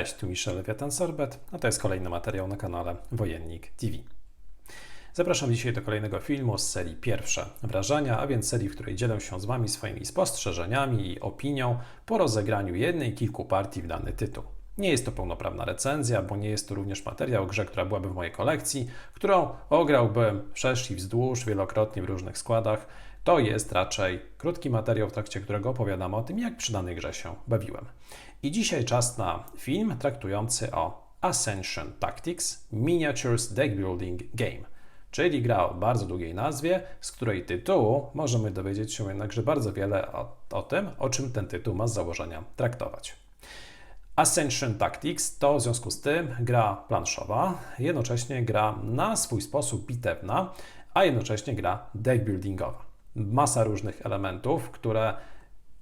Cześć, tu Michel Lewiatan-Sorbet, a to jest kolejny materiał na kanale Wojennik TV. Zapraszam dzisiaj do kolejnego filmu z serii Pierwsze Wrażenia, a więc serii, w której dzielę się z Wami swoimi spostrzeżeniami i opinią po rozegraniu jednej kilku partii w dany tytuł. Nie jest to pełnoprawna recenzja, bo nie jest to również materiał grze, która byłaby w mojej kolekcji, którą ograłbym wszerz i wzdłuż, wielokrotnie w różnych składach. To jest raczej krótki materiał, w trakcie którego opowiadam o tym, jak przy danej grze się bawiłem. I dzisiaj czas na film traktujący o Ascension Tactics Miniatures Deck Building Game, czyli gra o bardzo długiej nazwie, z której tytułu możemy dowiedzieć się jednakże bardzo wiele o, o tym, o czym ten tytuł ma z założenia traktować. Ascension Tactics to w związku z tym gra planszowa, jednocześnie gra na swój sposób bitewna, a jednocześnie gra deckbuildingowa. Masa różnych elementów, które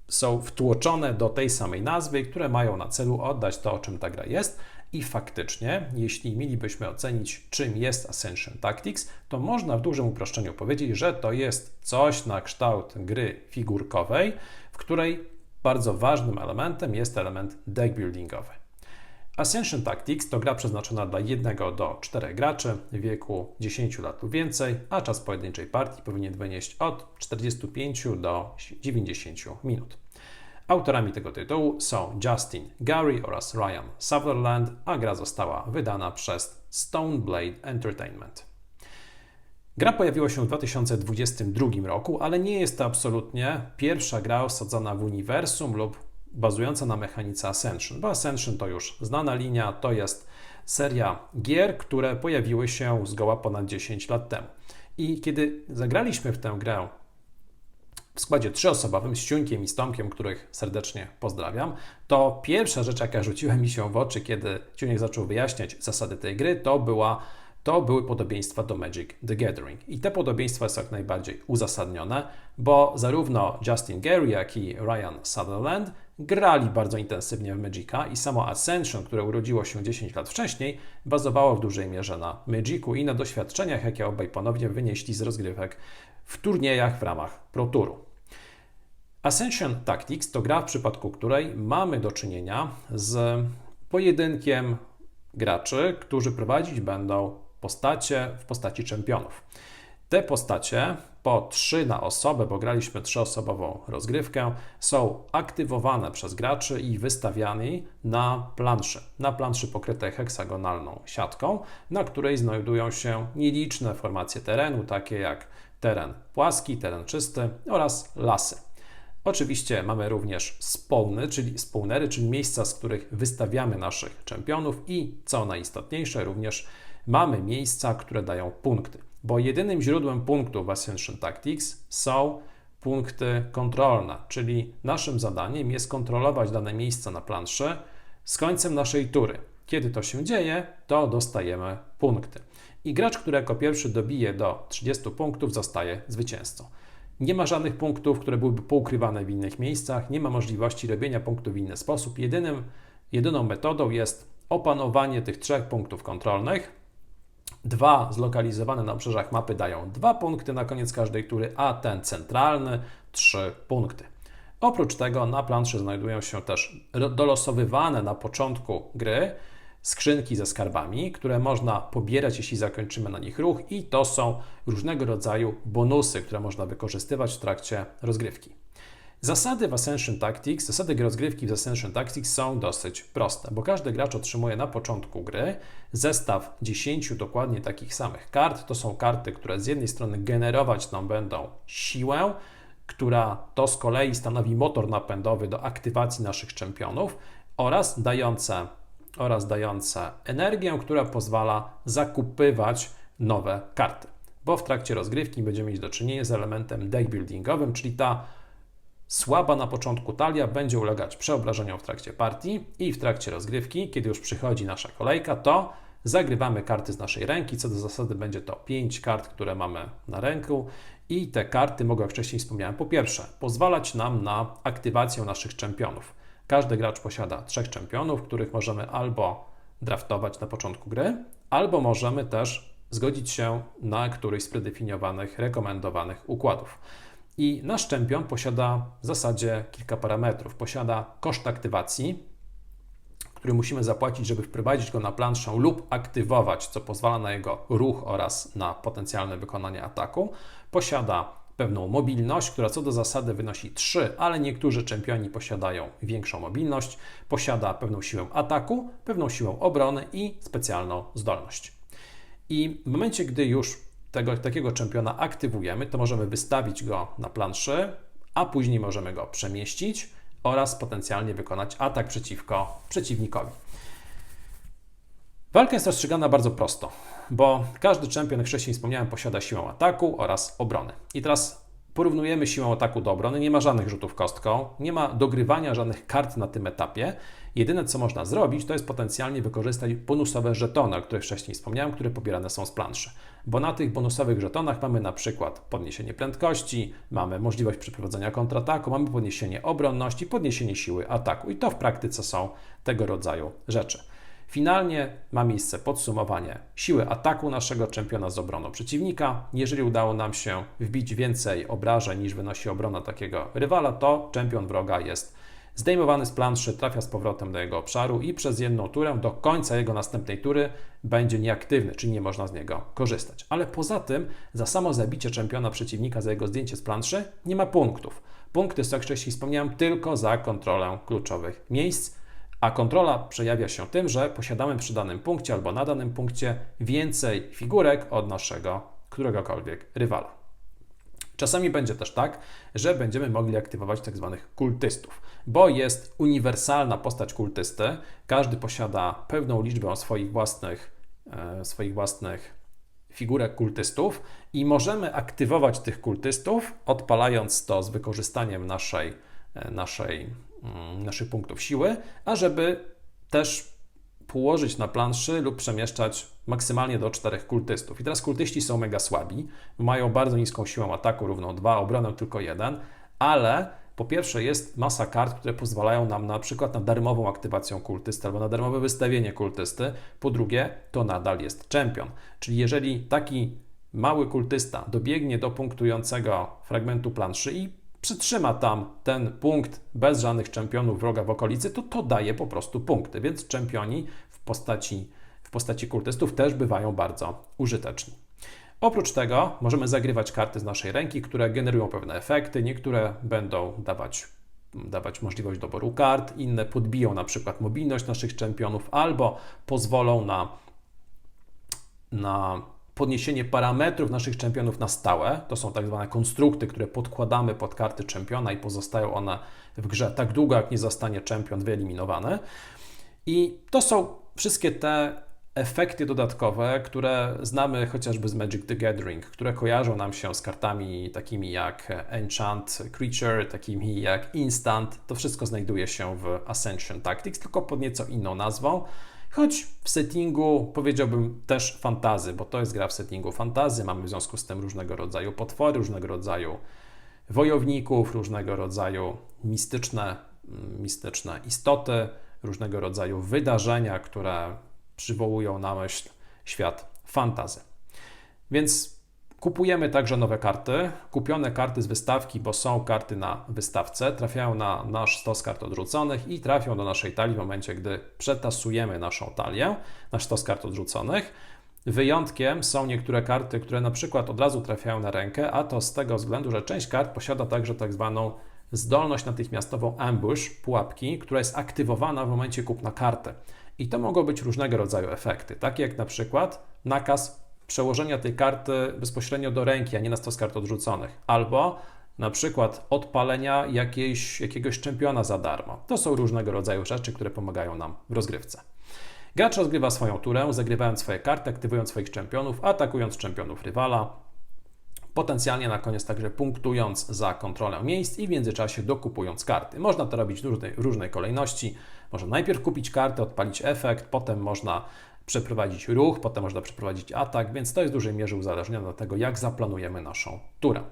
są wtłoczone do tej samej nazwy, które mają na celu oddać to, o czym ta gra jest. I faktycznie, jeśli mielibyśmy ocenić, czym jest Ascension Tactics, to można w dużym uproszczeniu powiedzieć, że to jest coś na kształt gry figurkowej, w której bardzo ważnym elementem jest element deckbuildingowy. Ascension Tactics to gra przeznaczona dla 1 do 4 graczy w wieku 10 lat lub więcej, a czas pojedynczej partii powinien wynieść od 45 do 90 minut. Autorami tego tytułu są Justin Gary oraz Ryan Sutherland, a gra została wydana przez Stoneblade Entertainment. Gra pojawiła się w 2022 roku, ale nie jest to absolutnie pierwsza gra osadzona w uniwersum lub bazująca na mechanice Ascension, bo Ascension to już znana linia, to jest seria gier, które pojawiły się zgoła ponad 10 lat temu. I kiedy zagraliśmy w tę grę w składzie trzyosobowym z Ciuńkiem i z Tomkiem, których serdecznie pozdrawiam, to pierwsza rzecz, jaka rzuciła mi się w oczy, kiedy Ciuniek zaczął wyjaśniać zasady tej gry, to była to były podobieństwa do Magic the Gathering. I te podobieństwa są jak najbardziej uzasadnione, bo zarówno Justin Gary, jak i Ryan Sutherland grali bardzo intensywnie w Magica i samo Ascension, które urodziło się 10 lat wcześniej, bazowało w dużej mierze na Magicu i na doświadczeniach, jakie obaj ponownie wynieśli z rozgrywek w turniejach w ramach Pro Touru. Ascension Tactics to gra, w przypadku której mamy do czynienia z pojedynkiem graczy, którzy prowadzić będą postacie w postaci czempionów. Te postacie po trzy na osobę, bo graliśmy trzyosobową rozgrywkę, są aktywowane przez graczy i wystawiane na planszy. Na planszy pokrytej heksagonalną siatką, na której znajdują się nieliczne formacje terenu, takie jak teren płaski, teren czysty oraz lasy. Oczywiście mamy również spawny, czyli spawnery, czyli miejsca, z których wystawiamy naszych czempionów i co najistotniejsze, również mamy miejsca, które dają punkty bo jedynym źródłem punktów w Ascension Tactics są punkty kontrolne, czyli naszym zadaniem jest kontrolować dane miejsce na planszy z końcem naszej tury. Kiedy to się dzieje, to dostajemy punkty. I gracz, który jako pierwszy dobije do 30 punktów, zostaje zwycięzcą. Nie ma żadnych punktów, które byłyby poukrywane w innych miejscach, nie ma możliwości robienia punktów w inny sposób. Jedynym, jedyną metodą jest opanowanie tych trzech punktów kontrolnych, Dwa zlokalizowane na obrzeżach mapy dają dwa punkty na koniec każdej tury, a ten centralny trzy punkty. Oprócz tego na planszy znajdują się też dolosowywane na początku gry skrzynki ze skarbami, które można pobierać, jeśli zakończymy na nich ruch, i to są różnego rodzaju bonusy, które można wykorzystywać w trakcie rozgrywki. Zasady w Ascension Tactics, zasady rozgrywki w Ascension Tactics są dosyć proste, bo każdy gracz otrzymuje na początku gry zestaw 10 dokładnie takich samych kart. To są karty, które z jednej strony generować nam będą siłę, która to z kolei stanowi motor napędowy do aktywacji naszych czempionów oraz dające, oraz dające energię, która pozwala zakupywać nowe karty. Bo w trakcie rozgrywki będziemy mieć do czynienia z elementem deck buildingowym, czyli ta Słaba na początku talia będzie ulegać przeobrażeniom w trakcie partii i w trakcie rozgrywki, kiedy już przychodzi nasza kolejka, to zagrywamy karty z naszej ręki. Co do zasady będzie to 5 kart, które mamy na ręku i te karty mogą, jak wcześniej wspomniałem, po pierwsze pozwalać nam na aktywację naszych czempionów. Każdy gracz posiada trzech czempionów, których możemy albo draftować na początku gry, albo możemy też zgodzić się na któryś z predefiniowanych, rekomendowanych układów. I nasz czempion posiada w zasadzie kilka parametrów. Posiada koszt aktywacji, który musimy zapłacić, żeby wprowadzić go na planszę lub aktywować, co pozwala na jego ruch oraz na potencjalne wykonanie ataku, posiada pewną mobilność, która co do zasady wynosi 3, ale niektórzy czempioni posiadają większą mobilność, posiada pewną siłę ataku, pewną siłę obrony i specjalną zdolność. I w momencie, gdy już tego, takiego czempiona aktywujemy, to możemy wystawić go na planszy, a później możemy go przemieścić oraz potencjalnie wykonać atak przeciwko przeciwnikowi. Walka jest rozstrzygana bardzo prosto, bo każdy czempion, jak wcześniej wspomniałem, posiada siłę ataku oraz obrony. I teraz porównujemy siłę ataku do obrony, nie ma żadnych rzutów kostką, nie ma dogrywania żadnych kart na tym etapie. Jedyne, co można zrobić, to jest potencjalnie wykorzystać bonusowe żetony, o których wcześniej wspomniałem, które pobierane są z planszy. Bo na tych bonusowych żetonach mamy na przykład podniesienie prędkości, mamy możliwość przeprowadzenia kontrataku, mamy podniesienie obronności, podniesienie siły ataku. I to w praktyce są tego rodzaju rzeczy. Finalnie ma miejsce podsumowanie siły ataku naszego czempiona z obroną przeciwnika. Jeżeli udało nam się wbić więcej obrażeń niż wynosi obrona takiego rywala, to czempion wroga jest zdejmowany z planszy, trafia z powrotem do jego obszaru i przez jedną turę do końca jego następnej tury będzie nieaktywny, czyli nie można z niego korzystać. Ale poza tym za samo zabicie czempiona przeciwnika, za jego zdjęcie z planszy nie ma punktów. Punkty są, jak wcześniej wspomniałem, tylko za kontrolę kluczowych miejsc a kontrola przejawia się tym, że posiadamy przy danym punkcie albo na danym punkcie więcej figurek od naszego któregokolwiek rywala. Czasami będzie też tak, że będziemy mogli aktywować tak zwanych kultystów, bo jest uniwersalna postać kultysty. Każdy posiada pewną liczbę swoich własnych, e, swoich własnych figurek kultystów i możemy aktywować tych kultystów, odpalając to z wykorzystaniem naszej, e, naszej naszych punktów siły, a żeby też położyć na planszy lub przemieszczać maksymalnie do czterech kultystów. I teraz kultyści są mega słabi, mają bardzo niską siłę ataku, równą 2, obronę tylko 1, ale po pierwsze jest masa kart, które pozwalają nam na przykład na darmową aktywację kultysty albo na darmowe wystawienie kultysty. Po drugie, to nadal jest czempion. Czyli jeżeli taki mały kultysta dobiegnie do punktującego fragmentu planszy i przytrzyma tam ten punkt bez żadnych czempionów wroga w okolicy, to to daje po prostu punkty. Więc czempioni w postaci, w postaci kultystów też bywają bardzo użyteczni. Oprócz tego możemy zagrywać karty z naszej ręki, które generują pewne efekty. Niektóre będą dawać, dawać możliwość doboru kart, inne podbiją na przykład mobilność naszych czempionów albo pozwolą na, na podniesienie parametrów naszych czempionów na stałe. To są tak zwane konstrukty, które podkładamy pod karty czempiona i pozostają one w grze tak długo, jak nie zostanie czempion wyeliminowany. I to są wszystkie te efekty dodatkowe, które znamy chociażby z Magic the Gathering, które kojarzą nam się z kartami takimi jak Enchant Creature, takimi jak Instant. To wszystko znajduje się w Ascension Tactics, tylko pod nieco inną nazwą choć w settingu powiedziałbym też fantazy, bo to jest gra w settingu fantazy. Mamy w związku z tym różnego rodzaju potwory, różnego rodzaju wojowników, różnego rodzaju mistyczne, mm, mistyczne istoty, różnego rodzaju wydarzenia, które przywołują na myśl świat fantazy. Więc Kupujemy także nowe karty. Kupione karty z wystawki, bo są karty na wystawce, trafiają na nasz stos kart odrzuconych i trafią do naszej talii w momencie, gdy przetasujemy naszą talię, nasz stos kart odrzuconych. Wyjątkiem są niektóre karty, które na przykład od razu trafiają na rękę, a to z tego względu, że część kart posiada także tak zwaną zdolność natychmiastową ambush, pułapki, która jest aktywowana w momencie kupna karty. I to mogą być różnego rodzaju efekty, takie jak na przykład nakaz przełożenia tej karty bezpośrednio do ręki, a nie na stos kart odrzuconych. Albo na przykład odpalenia jakiejś, jakiegoś czempiona za darmo. To są różnego rodzaju rzeczy, które pomagają nam w rozgrywce. Gracz rozgrywa swoją turę, zagrywając swoje karty, aktywując swoich czempionów, atakując czempionów rywala, potencjalnie na koniec także punktując za kontrolę miejsc i w międzyczasie dokupując karty. Można to robić w różnej, różnej kolejności. Można najpierw kupić kartę, odpalić efekt, potem można przeprowadzić ruch, potem można przeprowadzić atak, więc to jest w dużej mierze uzależnione od tego, jak zaplanujemy naszą turę.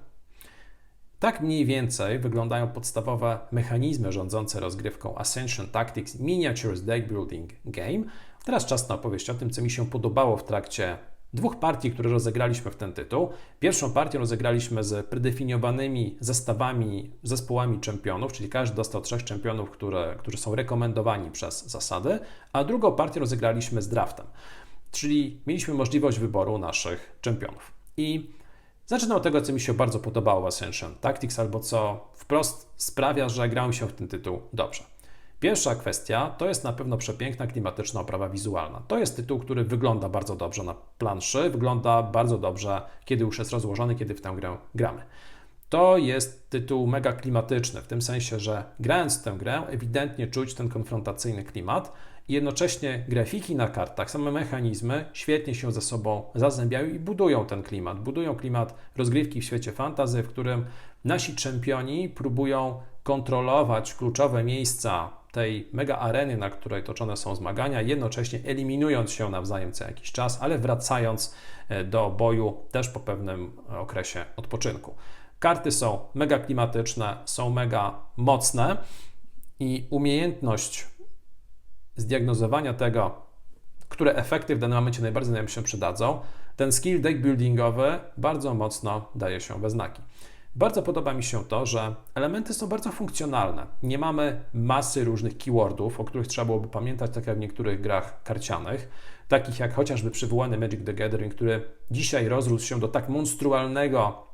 Tak mniej więcej wyglądają podstawowe mechanizmy rządzące rozgrywką Ascension Tactics Miniatures Deck Building Game. Teraz czas na opowieść o tym, co mi się podobało w trakcie dwóch partii, które rozegraliśmy w ten tytuł. Pierwszą partię rozegraliśmy z predefiniowanymi zestawami, zespołami czempionów, czyli każdy dostał trzech czempionów, które, którzy są rekomendowani przez zasady, a drugą partię rozegraliśmy z draftem, czyli mieliśmy możliwość wyboru naszych czempionów. I zacznę od tego, co mi się bardzo podobało w Ascension Tactics, albo co wprost sprawia, że grałem się w ten tytuł dobrze. Pierwsza kwestia to jest na pewno przepiękna klimatyczna oprawa wizualna. To jest tytuł, który wygląda bardzo dobrze na planszy, wygląda bardzo dobrze, kiedy już jest rozłożony, kiedy w tę grę gramy. To jest tytuł mega klimatyczny, w tym sensie, że grając w tę grę, ewidentnie czuć ten konfrontacyjny klimat i jednocześnie grafiki na kartach, same mechanizmy świetnie się ze sobą zazębiają i budują ten klimat. Budują klimat rozgrywki w świecie fantazy, w którym nasi czempioni próbują kontrolować kluczowe miejsca tej mega areny, na której toczone są zmagania, jednocześnie eliminując się nawzajem co jakiś czas, ale wracając e, do boju też po pewnym okresie odpoczynku. Karty są mega klimatyczne, są mega mocne i umiejętność zdiagnozowania tego, które efekty w danym momencie najbardziej nam się przydadzą, ten skill deck buildingowy bardzo mocno daje się we znaki. Bardzo podoba mi się to, że elementy są bardzo funkcjonalne. Nie mamy masy różnych keywordów, o których trzeba byłoby pamiętać, tak jak w niektórych grach karcianych, takich jak chociażby przywołany Magic the Gathering, który dzisiaj rozrósł się do tak monstrualnego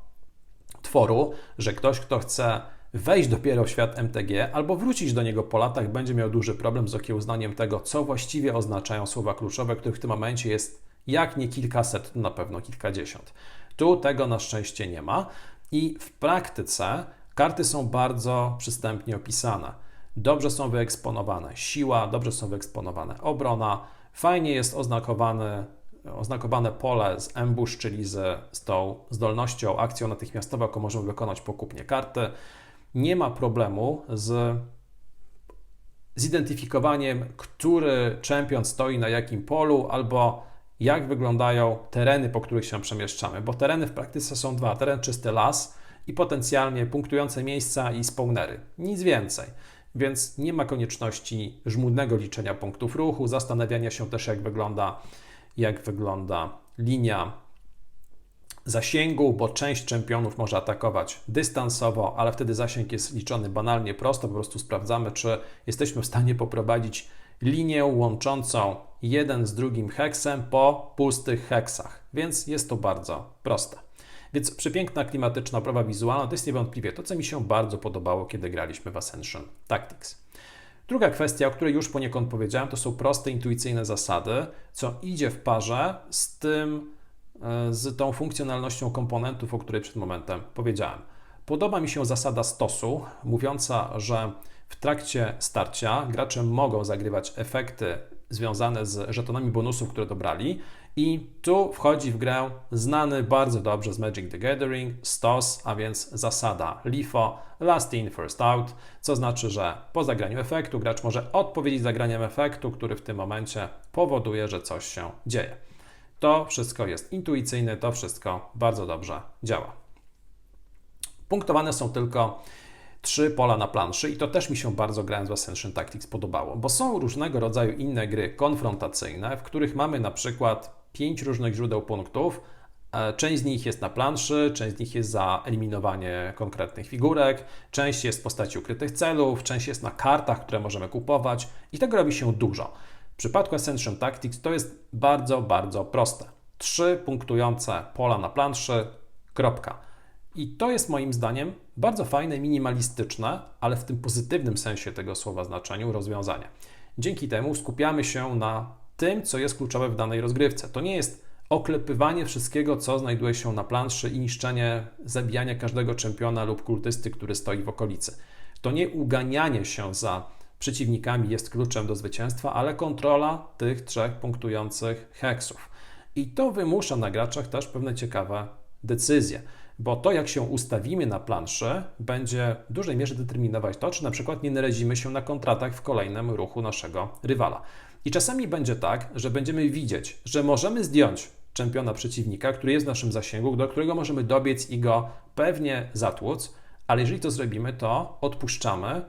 tworu, że ktoś, kto chce wejść dopiero w świat MTG albo wrócić do niego po latach, będzie miał duży problem z okiełznaniem tego, co właściwie oznaczają słowa kluczowe, których w tym momencie jest jak nie kilkaset, to na pewno kilkadziesiąt. Tu tego na szczęście nie ma. I w praktyce karty są bardzo przystępnie opisane. Dobrze są wyeksponowane siła, dobrze są wyeksponowane obrona, fajnie jest oznakowane, oznakowane pole z ambush, czyli z, z tą zdolnością, akcją natychmiastową, jaką możemy wykonać po kupnie karty. Nie ma problemu z zidentyfikowaniem, który czempion stoi na jakim polu, albo jak wyglądają tereny, po których się przemieszczamy, bo tereny w praktyce są dwa: teren czysty las i potencjalnie punktujące miejsca i spawnery. Nic więcej. Więc nie ma konieczności żmudnego liczenia punktów ruchu, zastanawiania się też, jak wygląda, jak wygląda linia zasięgu, bo część czempionów może atakować dystansowo, ale wtedy zasięg jest liczony banalnie prosto. Po prostu sprawdzamy, czy jesteśmy w stanie poprowadzić linię łączącą jeden z drugim heksem po pustych heksach, więc jest to bardzo proste. Więc przepiękna klimatyczna oprawa wizualna to jest niewątpliwie to, co mi się bardzo podobało, kiedy graliśmy w Ascension Tactics. Druga kwestia, o której już poniekąd powiedziałem, to są proste, intuicyjne zasady, co idzie w parze z tym, e, z tą funkcjonalnością komponentów, o której przed momentem powiedziałem. Podoba mi się zasada stosu, mówiąca, że w trakcie starcia gracze mogą zagrywać efekty związane z żetonami bonusów, które dobrali. I tu wchodzi w grę znany bardzo dobrze z Magic the Gathering STOS, a więc zasada LIFO, Last In, First Out, co znaczy, że po zagraniu efektu gracz może odpowiedzieć zagraniem efektu, który w tym momencie powoduje, że coś się dzieje. To wszystko jest intuicyjne, to wszystko bardzo dobrze działa. Punktowane są tylko trzy pola na planszy i to też mi się bardzo grając w Ascension Tactics podobało, bo są różnego rodzaju inne gry konfrontacyjne, w których mamy na przykład pięć różnych źródeł punktów, e, Część z nich jest na planszy, część z nich jest za eliminowanie konkretnych figurek, część jest w postaci ukrytych celów, część jest na kartach, które możemy kupować i tego robi się dużo. W przypadku Ascension Tactics to jest bardzo, bardzo proste. Trzy punktujące pola na planszy, kropka. I to jest moim zdaniem bardzo fajne, minimalistyczne, ale w tym pozytywnym sensie tego słowa znaczeniu rozwiązanie. Dzięki temu skupiamy się na tym, co jest kluczowe w danej rozgrywce. To nie jest oklepywanie wszystkiego, co znajduje się na planszy i niszczenie, zabijanie każdego czempiona lub kultysty, który stoi w okolicy. To nie uganianie się za przeciwnikami jest kluczem do zwycięstwa, ale kontrola tych trzech punktujących heksów. I to wymusza na graczach też pewne ciekawe decyzje bo to, jak się ustawimy na planszy, będzie w dużej mierze determinować to, czy na przykład nie narazimy się na kontratak w kolejnym ruchu naszego rywala. I czasami będzie tak, że będziemy widzieć, że możemy zdjąć czempiona przeciwnika, który jest w naszym zasięgu, do którego możemy dobiec i go pewnie zatłuc, ale jeżeli to zrobimy, to odpuszczamy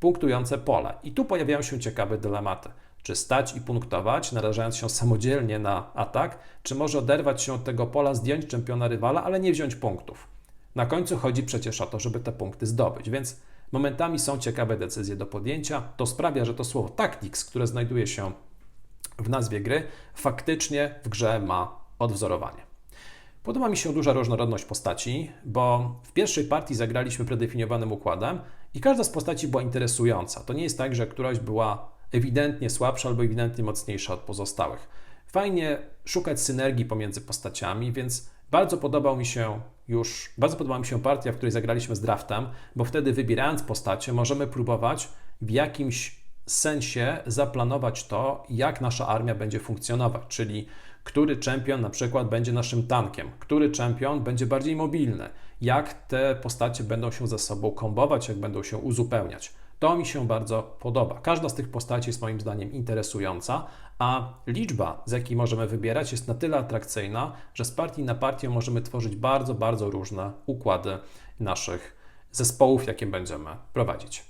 punktujące pole. I tu pojawiają się ciekawe dylematy. Czy stać i punktować, narażając się samodzielnie na atak, czy może oderwać się od tego pola, zdjąć czempiona rywala, ale nie wziąć punktów. Na końcu chodzi przecież o to, żeby te punkty zdobyć, więc momentami są ciekawe decyzje do podjęcia. To sprawia, że to słowo tactics, które znajduje się w nazwie gry, faktycznie w grze ma odwzorowanie. Podoba mi się duża różnorodność postaci, bo w pierwszej partii zagraliśmy predefiniowanym układem i każda z postaci była interesująca. To nie jest tak, że któraś była ewidentnie słabsza albo ewidentnie mocniejsza od pozostałych. Fajnie szukać synergii pomiędzy postaciami, więc bardzo podobał mi się już, bardzo podobała mi się partia, w której zagraliśmy z draftem, bo wtedy wybierając postacie możemy próbować w jakimś sensie zaplanować to, jak nasza armia będzie funkcjonować, czyli który czempion na przykład będzie naszym tankiem, który czempion będzie bardziej mobilny, jak te postacie będą się ze sobą kombować, jak będą się uzupełniać. To mi się bardzo podoba. Każda z tych postaci jest moim zdaniem interesująca, a liczba, z jakiej możemy wybierać, jest na tyle atrakcyjna, że z partii na partię możemy tworzyć bardzo, bardzo różne układy naszych zespołów, jakie będziemy prowadzić.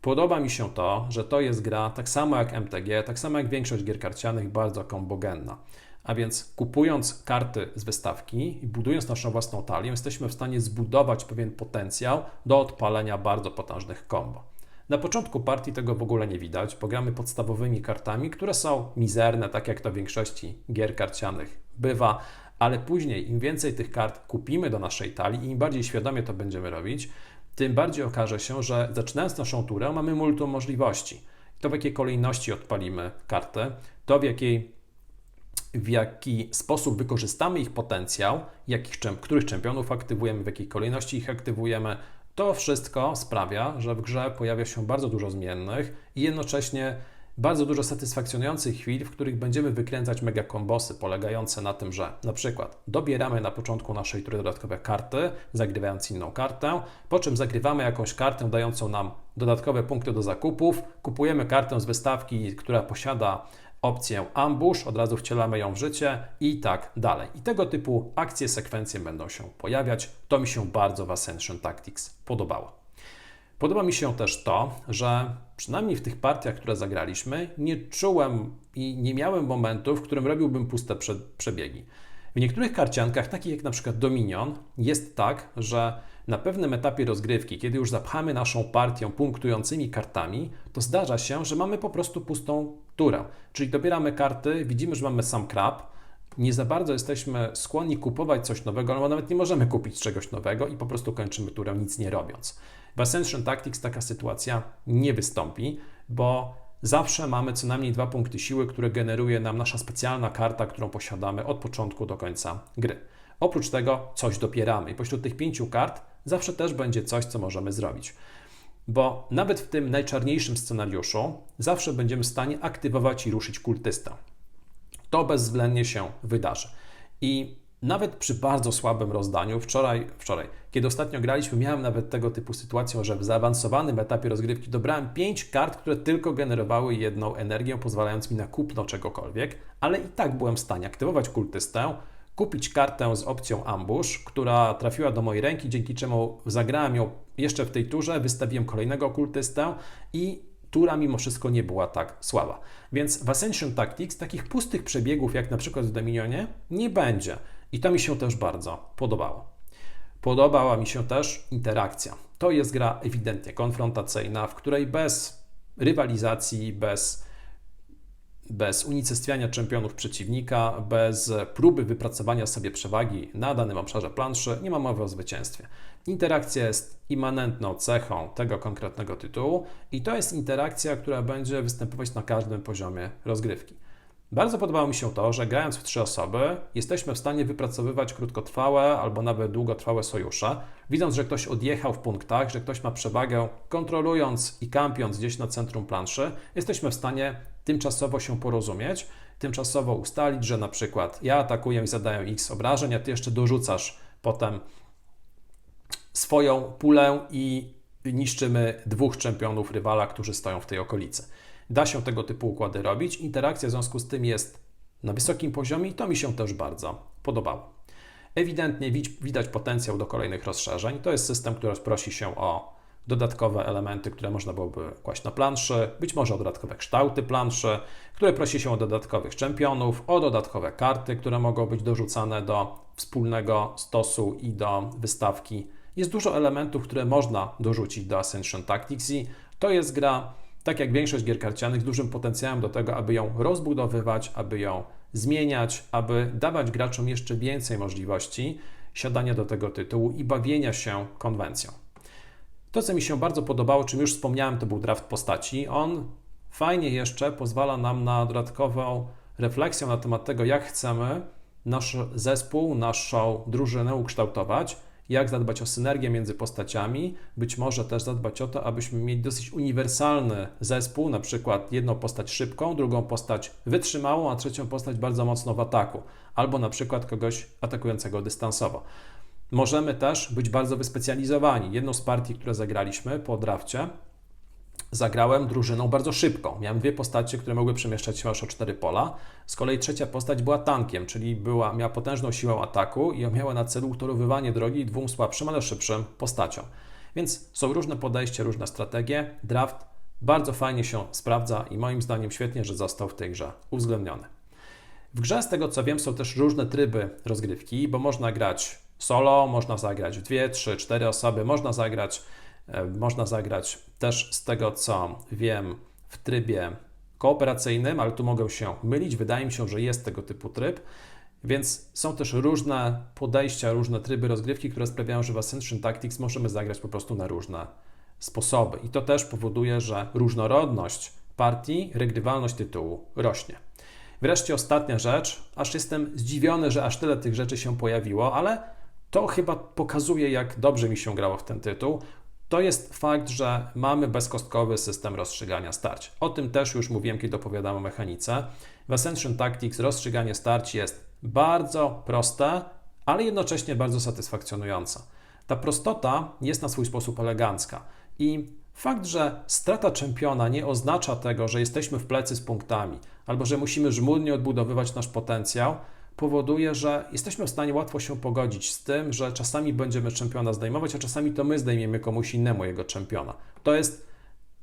Podoba mi się to, że to jest gra tak samo jak MTG, tak samo jak większość gier karcianych, bardzo kombogenna. A więc kupując karty z wystawki i budując naszą własną talię, jesteśmy w stanie zbudować pewien potencjał do odpalenia bardzo potężnych kombo. Na początku partii tego w ogóle nie widać, bo gramy podstawowymi kartami, które są mizerne, tak jak to w większości gier karcianych bywa, ale później im więcej tych kart kupimy do naszej talii i im bardziej świadomie to będziemy robić, tym bardziej okaże się, że zaczynając naszą turę mamy multum możliwości. To w jakiej kolejności odpalimy kartę, to w jakiej w jaki sposób wykorzystamy ich potencjał, jakich, których czempionów aktywujemy, w jakiej kolejności ich aktywujemy, to wszystko sprawia, że w grze pojawia się bardzo dużo zmiennych i jednocześnie bardzo dużo satysfakcjonujących chwil, w których będziemy wykręcać mega kombosy polegające na tym, że na przykład dobieramy na początku naszej tury dodatkowe karty, zagrywając inną kartę, po czym zagrywamy jakąś kartę dającą nam dodatkowe punkty do zakupów, kupujemy kartę z wystawki, która posiada opcję ambush, od razu wcielamy ją w życie i tak dalej. I tego typu akcje, sekwencje będą się pojawiać. To mi się bardzo w Ascension Tactics podobało. Podoba mi się też to, że przynajmniej w tych partiach, które zagraliśmy, nie czułem i nie miałem momentu, w którym robiłbym puste przebiegi. W niektórych karciankach, takich jak na przykład Dominion, jest tak, że na pewnym etapie rozgrywki, kiedy już zapchamy naszą partię punktującymi kartami, to zdarza się, że mamy po prostu pustą turę. Czyli dobieramy karty, widzimy, że mamy sam krab, nie za bardzo jesteśmy skłonni kupować coś nowego, albo nawet nie możemy kupić czegoś nowego i po prostu kończymy turę nic nie robiąc. W Ascension Tactics taka sytuacja nie wystąpi, bo zawsze mamy co najmniej dwa punkty siły, które generuje nam nasza specjalna karta, którą posiadamy od początku do końca gry. Oprócz tego coś dopieramy i pośród tych pięciu kart zawsze też będzie coś, co możemy zrobić. Bo nawet w tym najczarniejszym scenariuszu zawsze będziemy w stanie aktywować i ruszyć kultysta. To bezwzględnie się wydarzy. I nawet przy bardzo słabym rozdaniu, wczoraj, wczoraj, kiedy ostatnio graliśmy, miałem nawet tego typu sytuację, że w zaawansowanym etapie rozgrywki dobrałem 5 kart, które tylko generowały jedną energię, pozwalając mi na kupno czegokolwiek, ale i tak byłem w stanie aktywować kultystę, kupić kartę z opcją ambush, która trafiła do mojej ręki, dzięki czemu zagrałem ją jeszcze w tej turze, wystawiłem kolejnego okultystę i tura mimo wszystko nie była tak słaba. Więc w Ascension Tactics takich pustych przebiegów, jak na przykład w Dominionie, nie będzie. I to mi się też bardzo podobało. Podobała mi się też interakcja. To jest gra ewidentnie konfrontacyjna, w której bez rywalizacji, bez bez unicestwiania czempionów przeciwnika, bez próby wypracowania sobie przewagi na danym obszarze planszy, nie ma mowy o zwycięstwie. Interakcja jest immanentną cechą tego konkretnego tytułu i to jest interakcja, która będzie występować na każdym poziomie rozgrywki. Bardzo podobało mi się to, że grając w trzy osoby, jesteśmy w stanie wypracowywać krótkotrwałe albo nawet długotrwałe sojusze. Widząc, że ktoś odjechał w punktach, że ktoś ma przewagę, kontrolując i kampiąc gdzieś na centrum planszy, jesteśmy w stanie tymczasowo się porozumieć, tymczasowo ustalić, że na przykład ja atakuję i zadaję x obrażeń, a ty jeszcze dorzucasz potem swoją pulę i niszczymy dwóch czempionów rywala, którzy stoją w tej okolicy. Da się tego typu układy robić. Interakcja w związku z tym jest na wysokim poziomie i to mi się też bardzo podobało. Ewidentnie widać potencjał do kolejnych rozszerzeń. To jest system, który prosi się o dodatkowe elementy, które można byłoby kłaść na planszy, być może o dodatkowe kształty planszy, które prosi się o dodatkowych czempionów, o dodatkowe karty, które mogą być dorzucane do wspólnego stosu i do wystawki. Jest dużo elementów, które można dorzucić do Ascension Tactics i to jest gra, tak jak większość gier karcianych, z dużym potencjałem do tego, aby ją rozbudowywać, aby ją zmieniać, aby dawać graczom jeszcze więcej możliwości siadania do tego tytułu i bawienia się konwencją. To, co mi się bardzo podobało, czym już wspomniałem, to był draft postaci. On fajnie jeszcze pozwala nam na dodatkową refleksję na temat tego, jak chcemy nasz zespół, naszą drużynę ukształtować, jak zadbać o synergię między postaciami, być może też zadbać o to, abyśmy mieli dosyć uniwersalny zespół, na przykład jedną postać szybką, drugą postać wytrzymałą, a trzecią postać bardzo mocno w ataku, albo na przykład kogoś atakującego dystansowo. Możemy też być bardzo wyspecjalizowani. Jedną z partii, które zagraliśmy po drafcie, zagrałem drużyną bardzo szybką. Miałem dwie postacie, które mogły przemieszczać się aż o cztery pola. Z kolei trzecia postać była tankiem, czyli była, miała potężną siłę ataku i miała na celu utorowywanie drogi dwóm słabszym, ale szybszym postaciom. Więc są różne podejścia, różne strategie. Draft bardzo fajnie się sprawdza i moim zdaniem świetnie, że został w tej grze uwzględniony. W grze, z tego co wiem, są też różne tryby rozgrywki, bo można grać solo, można zagrać dwie, trzy, cztery osoby, można zagrać E, można zagrać też z tego, co wiem, w trybie kooperacyjnym, ale tu mogę się mylić. Wydaje mi się, że jest tego typu tryb. Więc są też różne podejścia, różne tryby rozgrywki, które sprawiają, że w Ascension Tactics możemy zagrać po prostu na różne sposoby. I to też powoduje, że różnorodność partii, regrywalność tytułu rośnie. Wreszcie ostatnia rzecz, aż jestem zdziwiony, że aż tyle tych rzeczy się pojawiło, ale to chyba pokazuje, jak dobrze mi się grało w ten tytuł to jest fakt, że mamy bezkostkowy system rozstrzygania starć. O tym też już mówiłem, kiedy opowiadałem o mechanice. W Ascension Tactics rozstrzyganie starć jest bardzo proste, ale jednocześnie bardzo satysfakcjonujące. Ta prostota jest na swój sposób elegancka i fakt, że strata czempiona nie oznacza tego, że jesteśmy w plecy z punktami albo że musimy żmudnie odbudowywać nasz potencjał, powoduje, że jesteśmy w stanie łatwo się pogodzić z tym, że czasami będziemy czempiona zdejmować, a czasami to my zdejmiemy komuś innemu jego czempiona. To jest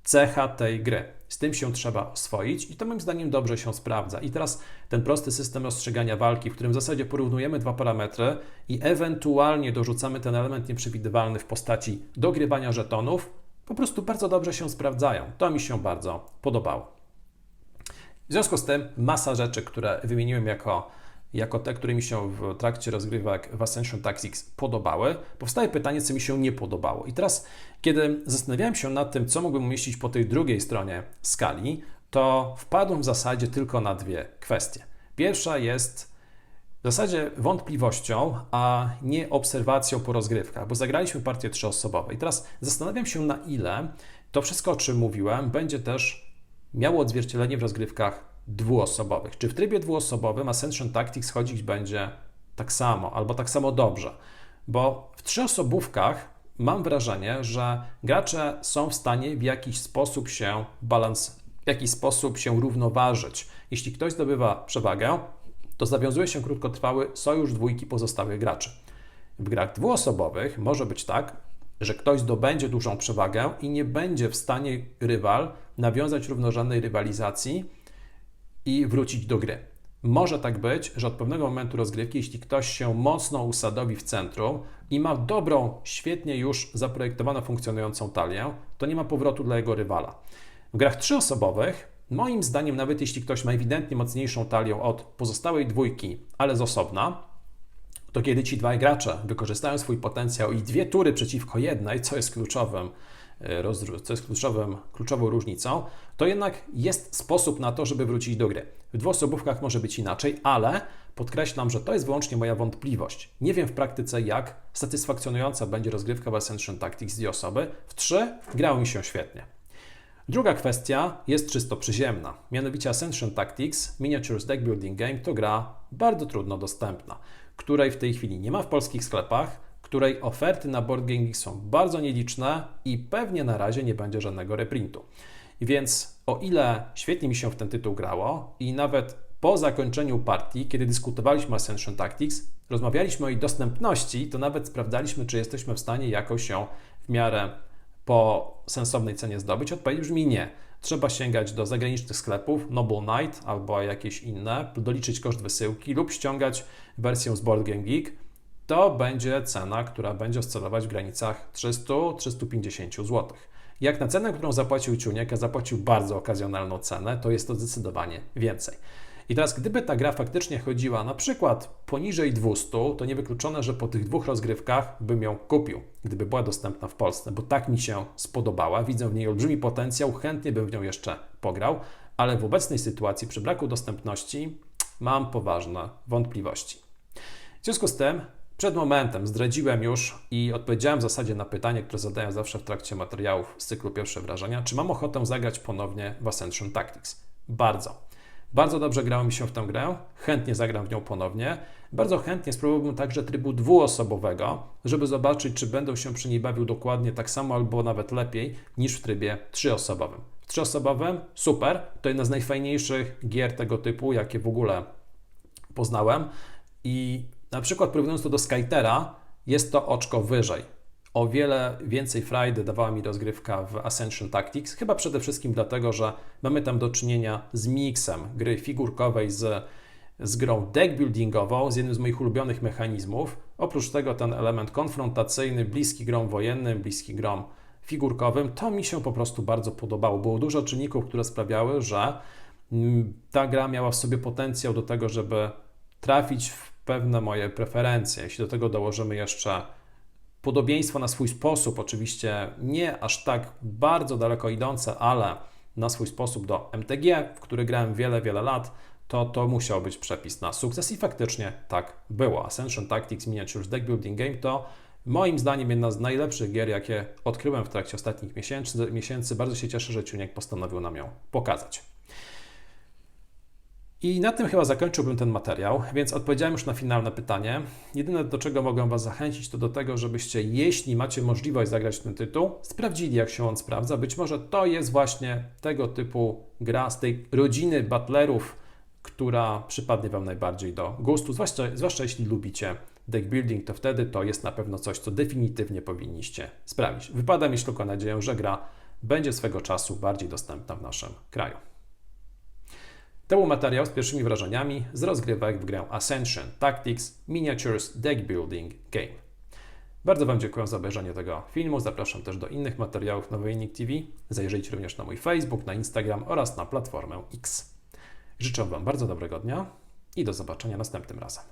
cecha tej gry. Z tym się trzeba oswoić i to moim zdaniem dobrze się sprawdza. I teraz ten prosty system rozstrzygania walki, w którym w zasadzie porównujemy dwa parametry i ewentualnie dorzucamy ten element nieprzewidywalny w postaci dogrywania żetonów, po prostu bardzo dobrze się sprawdzają. To mi się bardzo podobało. W związku z tym masa rzeczy, które wymieniłem jako jako te, które mi się w trakcie rozgrywek w Ascension Tactics podobały, powstaje pytanie, co mi się nie podobało. I teraz, kiedy zastanawiałem się nad tym, co mógłbym umieścić po tej drugiej stronie skali, to wpadłem w zasadzie tylko na dwie kwestie. Pierwsza jest w zasadzie wątpliwością, a nie obserwacją po rozgrywkach, bo zagraliśmy partię trzyosobową. I teraz zastanawiam się, na ile to wszystko, o czym mówiłem, będzie też miało odzwierciedlenie w rozgrywkach dwuosobowych. Czy w trybie dwuosobowym Ascension Tactics chodzić będzie tak samo albo tak samo dobrze? Bo w trzyosobówkach mam wrażenie, że gracze są w stanie w jakiś sposób się balans, w jakiś sposób się równoważyć. Jeśli ktoś zdobywa przewagę, to zawiązuje się krótkotrwały sojusz dwójki pozostałych graczy. W grach dwuosobowych może być tak, że ktoś zdobędzie dużą przewagę i nie będzie w stanie rywal nawiązać równorzędnej rywalizacji i wrócić do gry. Może tak być, że od pewnego momentu rozgrywki, jeśli ktoś się mocno usadowi w centrum i ma dobrą, świetnie już zaprojektowaną, funkcjonującą talię, to nie ma powrotu dla jego rywala. W grach trzyosobowych, moim zdaniem, nawet jeśli ktoś ma ewidentnie mocniejszą talię od pozostałej dwójki, ale z osobna, to kiedy ci dwaj gracze wykorzystają swój potencjał i dwie tury przeciwko jednej, co jest kluczowym co jest kluczową różnicą, to jednak jest sposób na to, żeby wrócić do gry. W dwuosobówkach może być inaczej, ale podkreślam, że to jest wyłącznie moja wątpliwość. Nie wiem w praktyce, jak satysfakcjonująca będzie rozgrywka w Ascension Tactics dwie osoby. W trzy grało mi się świetnie. Druga kwestia jest czysto przyziemna. Mianowicie Ascension Tactics Miniatures Deck Building Game to gra bardzo trudno dostępna, której w tej chwili nie ma w polskich sklepach, której oferty na board gaming są bardzo nieliczne i pewnie na razie nie będzie żadnego reprintu. Więc o ile świetnie mi się w ten tytuł grało i nawet po zakończeniu partii, kiedy dyskutowaliśmy o Ascension Tactics, rozmawialiśmy o jej dostępności, to nawet sprawdzaliśmy, czy jesteśmy w stanie jakoś ją w miarę po sensownej cenie zdobyć? Odpowiedź brzmi nie. Trzeba sięgać do zagranicznych sklepów, Noble Night albo jakieś inne, doliczyć koszt wysyłki lub ściągać wersję z Board Game Geek. To będzie cena, która będzie oscylować w granicach 300-350 zł. Jak na cenę, którą zapłacił Ciuniek, a zapłacił bardzo okazjonalną cenę, to jest to zdecydowanie więcej. I teraz, gdyby ta gra faktycznie chodziła na przykład poniżej 200, to niewykluczone, że po tych dwóch rozgrywkach bym ją kupił, gdyby była dostępna w Polsce, bo tak mi się spodobała. Widzę w niej olbrzymi potencjał, chętnie bym w nią jeszcze pograł, ale w obecnej sytuacji, przy braku dostępności, mam poważne wątpliwości. W związku z tym, przed momentem zdradziłem już i odpowiedziałem w zasadzie na pytanie, które zadaję zawsze w trakcie materiałów z cyklu Pierwsze Wrażenia, czy mam ochotę zagrać ponownie w Ascension Tactics. Bardzo. Bardzo dobrze grało mi się w tę grę, chętnie zagram w nią ponownie. Bardzo chętnie spróbowałbym także trybu dwuosobowego, żeby zobaczyć, czy będę się przy niej bawił dokładnie tak samo albo nawet lepiej niż w trybie trzyosobowym. W trzyosobowym super, to jedna z najfajniejszych gier tego typu, jakie w ogóle poznałem i na przykład porównując to do Skytera, jest to oczko wyżej. O wiele więcej frajdy dawała mi rozgrywka w Ascension Tactics, chyba przede wszystkim dlatego, że mamy tam do czynienia z miksem gry figurkowej z, z grą deckbuildingową, z jednym z moich ulubionych mechanizmów. Oprócz tego ten element konfrontacyjny, bliski grom wojennym, bliski grom figurkowym, to mi się po prostu bardzo podobało. Było dużo czynników, które sprawiały, że mm, ta gra miała w sobie potencjał do tego, żeby trafić w pewne moje preferencje. Jeśli do tego dołożymy jeszcze podobieństwo na swój sposób, oczywiście nie aż tak bardzo daleko idące, ale na swój sposób do MTG, w który grałem wiele, wiele lat, to to musiał być przepis na sukces i faktycznie tak było. Ascension Tactics Miniatures Deck Building Game to moim zdaniem jedna z najlepszych gier, jakie odkryłem w trakcie ostatnich miesięcy. Bardzo się cieszę, że Ciuniek postanowił nam ją pokazać. I na tym chyba zakończyłbym ten materiał, więc odpowiedziałem już na finalne pytanie. Jedyne do czego mogę Was zachęcić, to do tego, żebyście, jeśli macie możliwość zagrać ten tytuł, sprawdzili, jak się on sprawdza. Być może to jest właśnie tego typu gra z tej rodziny butlerów, która przypadnie Wam najbardziej do gustu, zwłaszcza, zwłaszcza jeśli lubicie deck building, to wtedy to jest na pewno coś, co definitywnie powinniście sprawdzić. Wypada mieć tylko nadzieję, że gra będzie swego czasu bardziej dostępna w naszym kraju. To był materiał z pierwszymi wrażeniami z rozgrywek w grę Ascension Tactics Miniatures Deck Building Game. Bardzo Wam dziękuję za obejrzenie tego filmu. Zapraszam też do innych materiałów na Wojnik TV. Zajrzyjcie również na mój Facebook, na Instagram oraz na platformę X. Życzę Wam bardzo dobrego dnia i do zobaczenia następnym razem.